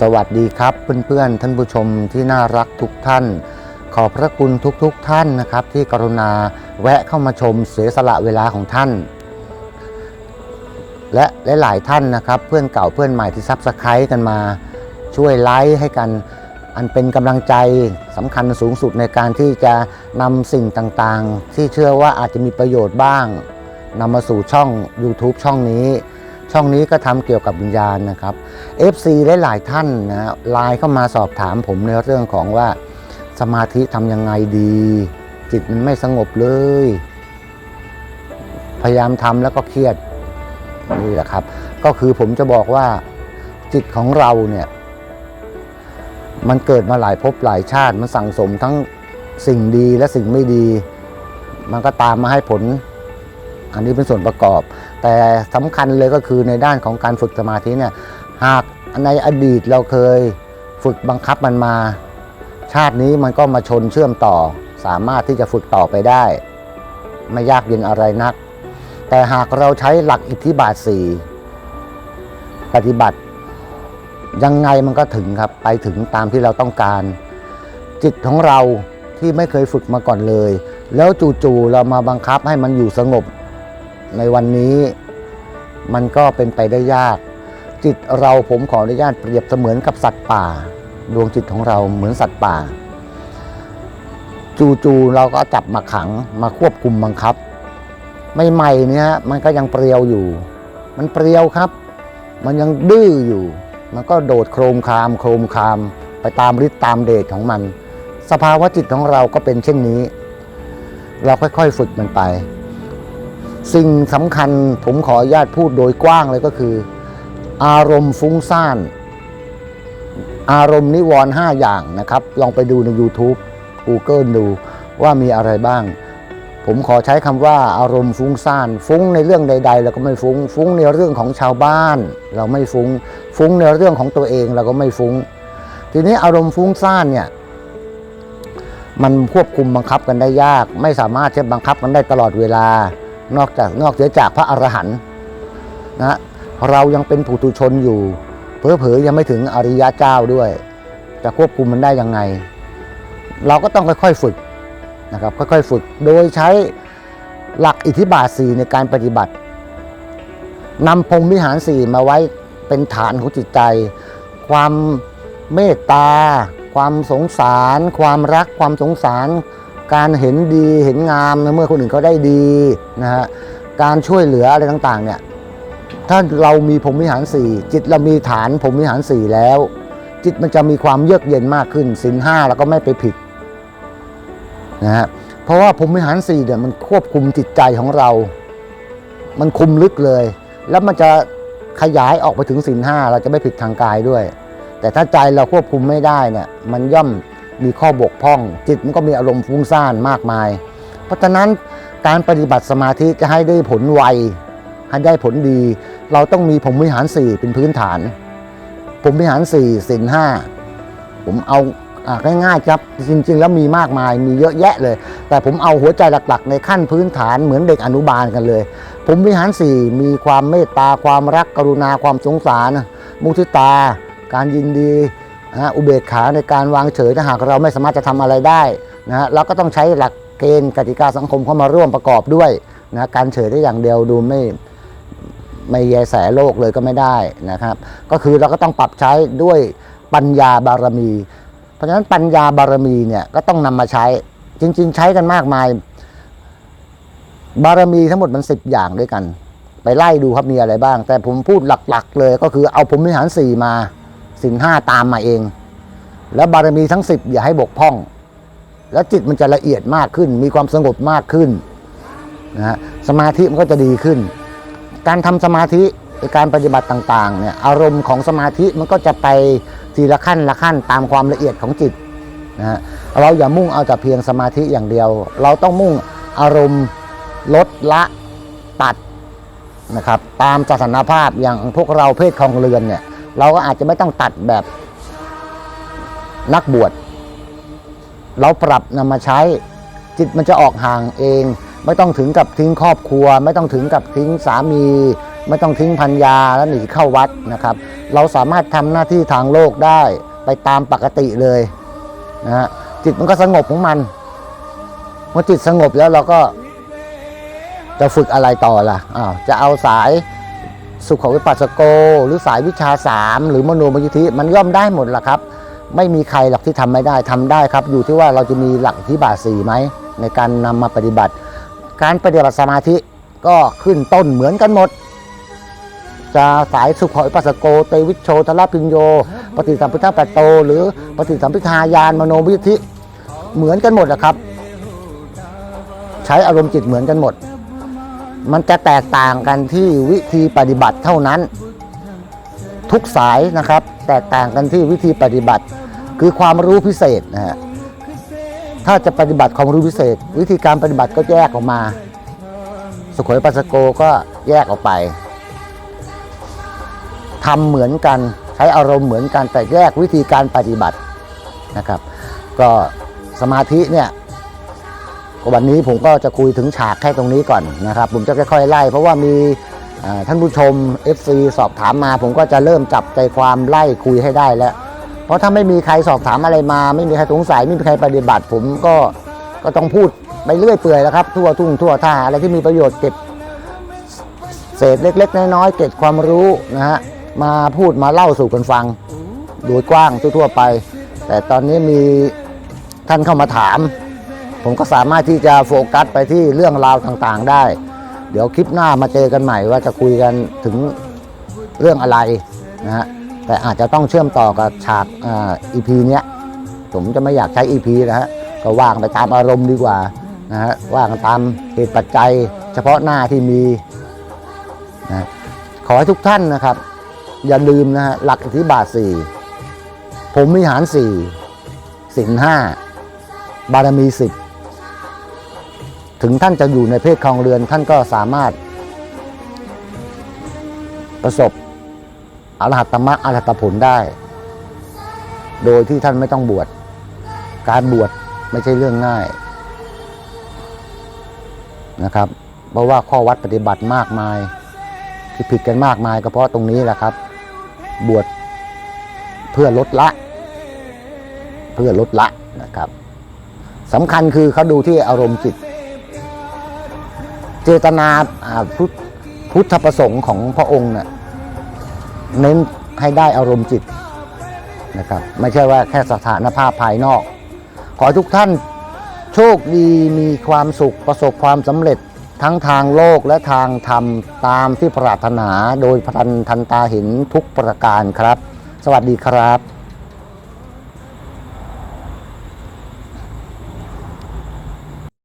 สวัสดีครับเพื่อนๆท่านผู้ชมที่น่ารักทุกท่าน ขอบพระคุณทุกๆทท่านนะครับ ที่กรุณาแวะเข้ามาชมเสียสละเวลาของท่าน และหลายๆท่านนะครับ เพื่อนเก่าเพื่อนใหม่ที่ซับสไครต์กันมาช่วยไลค์ให้กันอันเป็นกำลังใจสำคัญสูงสุดในการที่จะนำสิ่งต่างๆ ที่เชื่อว่าอาจจะมีประโยชน์บ้างนำมาสู่ช่อง YouTube ช่องนี้ ช่องนี้ก็ทำเกี่ยวกับวิญญาณนะครับ FC หลายๆท่านนะไลน์เข้ามาสอบถามผมในเรื่องของว่าสมาธิทำยังไงดี จิตมันไม่สงบเลย พยายามทำแล้วก็เครียดนี่แหละครับ ก็คือผมจะบอกว่าจิตของเราเนี่ย มันเกิดมาหลายภพหลายชาติมันสั่งสมทั้งสิ่งดีและสิ่งไม่ดี มันก็ตามมาให้ผล อันนี้เป็นส่วนประกอบ แต่สำคัญเลยก็คือในด้านของการฝึกสมาธิเนี่ยหากในอดีตเราเคยฝึกบังคับมันมา ชาตินี้มันก็มาชนเชื่อมต่อ สามารถที่จะฝึกต่อไปได้ ไม่ยากเย็นอะไรนัก แต่หากเราใช้หลักอิทธิบาทสี่ปฏิบัติยังไงมันก็ถึงครับไปถึงตามที่เราต้องการ จิตของเราที่ไม่เคยฝึกมาก่อนเลย แล้วจู่ๆเรามาบังคับให้มันอยู่สงบ ในวันนี้มันก็เป็นไปได้ยาก จิตเราผมขออนุญาตเปรียบเสมือนกับสัตว์ป่า ดวงจิตของเราเหมือนสัตว์ป่า จู่ๆเราก็จับมาขังมาควบคุมบังคับ ไม่ใหม่ๆเนี่ยมันก็ยังเปรียวอยู่ มันเปรียวครับ มันยังดื้ออยู่ มันก็โดดโครมคาม โครมคาม ไปตามฤทธิ์ตามเดชของมัน สภาวะจิตของเราก็เป็นเช่นนี้ เราค่อยๆฝึกมันไป สิ่งสำคัญผมขออนุญาตพูดโดยกว้างเลยก็คือ อารมณ์ฟุ้งซ่าน อารมณ์นิวรณ์ห้าอย่างนะครับ ลองไปดูใน YouTube Google ดูว่ามีอะไรบ้าง ผมขอใช้คำว่าอารมณ์ฟุ้งซ่าน ฟุ้งในเรื่องใด ๆ เราก็ไม่ฟุ้ง ฟุ้งในเรื่องของชาวบ้าน เราไม่ฟุ้ง ฟุ้งในเรื่องของตัวเองเราก็ไม่ฟุ้ง ทีนี้อารมณ์ฟุ้งซ่านเนี่ยมันควบคุมบังคับกันได้ยาก ไม่สามารถจะบังคับกันได้ตลอดเวลา นอกจากนอกเสียจากพระอรหันต์นะเรายังเป็นผู้ตุชนอยู่ เผลอๆยังไม่ถึงอริยะเจ้าด้วย จะควบคุมมันได้ยังไง เราก็ต้องค่อยๆฝึกนะครับค่อยๆฝึกโดยใช้หลักอิทธิบาทสี่ในการปฏิบัตินำพรมวิหารสี่มาไว้เป็นฐานของจิตใจ ความเมตตา ความสงสาร ความรักความสงสาร การเห็นดีเห็นงามเมื่อคนอื่นเขาได้ดีนะฮะการช่วยเหลืออะไรต่างๆเนี่ยถ้าเรามีพรหมวิหารสี่จิตเรามีฐานพรหมวิหารสี่แล้ว จิตมันจะมีความเยือกเย็นมากขึ้นสินห้าแล้วก็ไม่ไปผิดนะฮะเพราะว่าพรหมวิหารสี่เนี่ยมันควบคุมจิตใจของเรา มันคุมลึกเลย แล้วมันจะขยายออกไปถึงสินห้าเราจะไม่ผิดทางกายด้วย แต่ถ้าใจเราควบคุมไม่ได้เนี่ยมันย่อม มีข้อบกพร่อง จิตมันก็มีอารมณ์ฟุ้งซ่านมากมาย เพราะฉะนั้นการปฏิบัติสมาธิจะให้ได้ผลไวให้ได้ผลดี เราต้องมีผมวิหารสี่เป็นพื้นฐาน ผมวิหารสี่สินห้าผมเอาง่ายๆครับจริง ๆ แล้วมีมากมายมีเยอะแยะเลย แต่ผมเอาหัวใจหลักๆ ในขั้นพื้นฐานเหมือนเด็กอนุบาลกันเลย ผมวิหารสี่มีความเมตตาความรักกรุณาความสงสาร มุทิตา การยินดี นะอุเบกขาในการวางเฉยถ้าหากเราไม่สามารถจะทำอะไรได้นะฮะเราก็ต้องใช้หลักเกณฑ์กติกาสังคมเข้ามาร่วมประกอบด้วยนะการเฉยได้อย่างเดียวดูไม่ไม่แยแสโลกเลยก็ไม่ได้นะครับ ก็คือเราก็ต้องปรับใช้ด้วยปัญญาบารมี เพราะฉะนั้นปัญญาบารมีเนี่ยก็ต้องนำมาใช้จริง ๆ ใช้กันมากมาย บารมีทั้งหมดมันสิบอย่างด้วยกัน ไปไล่ดูครับมีอะไรบ้าง แต่ผมพูดหลัก ๆ เลยก็คือเอาผมวิหารสี่มา สินห้าตามมาเอง แล้วบารมีทั้งสิบอย่าให้บกพร่อง แล้วจิตมันจะละเอียดมากขึ้น มีความสงบมากขึ้นนะฮะสมาธิมันก็จะดีขึ้น การทำสมาธิการปฏิบัติต่างๆเนี่ยอารมณ์ของสมาธิมันก็จะไปทีละขั้นละขั้นตามความละเอียดของจิตนะฮะเราอย่ามุ่งเอาแต่เพียงสมาธิอย่างเดียว เราต้องมุ่งอารมณ์ลดละตัดนะครับตามสถานภาพอย่างพวกเราเพศคลองเรือนเนี่ย เราก็อาจจะไม่ต้องตัดแบบนักบวช เราปรับนำมาใช้ จิตมันจะออกห่างเอง ไม่ต้องถึงกับทิ้งครอบครัว ไม่ต้องถึงกับทิ้งสามี ไม่ต้องทิ้งพันยาแล้วหนีเข้าวัดนะครับ เราสามารถทำหน้าที่ทางโลกได้ไปตามปกติเลยนะฮะจิตมันก็สงบของมันเมื่อจิตสงบแล้วเราก็จะฝึกอะไรต่อล่ะอ้าวจะเอาสาย สุขวิปัสสโก หรือสายวิชาสามหรือมโนมยิทธิมันย่อมได้หมดล่ะครับ ไม่มีใครหรอกที่ทำไม่ได้ทำได้ครับ อยู่ที่ว่าเราจะมีหลักที่บาทสีไหมในการนำมาปฏิบัติ การปฏิบัติสมาธิก็ขึ้นต้นเหมือนกันหมด จะสายสุขวิปัสสโกเตวิชโชทลพิญโย ปฏิสัมพิทาแปดโต หรือปฏิสัมพิทายานมโนวิธิเหมือนกันหมดนะครับ ใช้อารมณ์จิตเหมือนกันหมด มันจะแตกต่างกันที่วิธีปฏิบัติเท่านั้น ทุกสายนะครับ แตกต่างกันที่วิธีปฏิบัติ คือความรู้พิเศษนะฮะถ้าจะปฏิบัติความรู้พิเศษ วิธีการปฏิบัติก็แยกออกมา สุขวิปัสสโกก็แยกออกไปทำเหมือนกันใช้อารมณ์เหมือนกันแต่แยกวิธีการปฏิบัตินะครับ ก็สมาธิเนี่ย วันนี้ผมก็จะคุยถึงฉากแค่ตรงนี้ก่อนนะครับ ผมจะค่อยๆไล่ เพราะว่ามีท่านผู้ชม FC สอบถามมา ผมก็จะเริ่มจับใจความไล่คุยให้ได้แล้ว เพราะถ้าไม่มีใครสอบถามอะไรมา ไม่มีใครสงสัยไม่มีใครปฏิบัติ ผมก็ก็ต้องพูดไปเรื่อยเปื่อยแล้วครับ ทั่วทุ่งทั่วท่าอะไรที่มีประโยชน์เก็บเศษเล็ก ๆ น้อยๆเก็บความรู้นะฮะมาพูดมาเล่าสู่กันฟังโดยกว้างทั่วๆไป แต่ตอนนี้มีท่านเข้ามาถาม ผมก็สามารถที่จะโฟกัสไปที่เรื่องราวต่างๆได้ เดี๋ยวคลิปหน้ามาเจอกันใหม่ว่าจะคุยกันถึงเรื่องอะไรนะฮะแต่อาจจะต้องเชื่อมต่อกับฉากอีพีเนี้ยผมจะไม่อยากใช้ EP นะฮะก็ว่างไปตามอารมณ์ดีกว่านะฮะว่างตามเหตุปัจจัย เฉพาะหน้าที่มีนะขอให้ทุกท่านนะครับ อย่าลืมนะฮะหลักอธิบาทสี่ผมวิหารสี่สินห้าบารมีสิบ ถึงท่านจะอยู่ในเพศครองเรือนท่านก็สามารถ ประสบอรหัตตมรรคอรหัตผลได้ โดยที่ท่านไม่ต้องบวช การบวชไม่ใช่เรื่องง่ายนะครับ เพราะว่าข้อวัดปฏิบัติมากมาย ที่ผิดกันมากมายก็เพราะตรงนี้แหละครับ บวชเพื่อลดละ เพื่อลดละนะครับสำคัญคือเขาดูที่อารมณ์จิต เจตนาพุทธพุทธประสงค์ของพระองค์เนะ่ยเน้นให้ได้อารมณ์จิตนะครับ ไม่ใช่ว่าแค่สถานภาพภายนอก ขอทุกท่านโชคดีมีความสุขประสบความสำเร็จทั้งทางโลกและทางธรรมตามที่ปรารถนาโดยพันทันตาเห็นทุกประการครับ สวัสดีครับ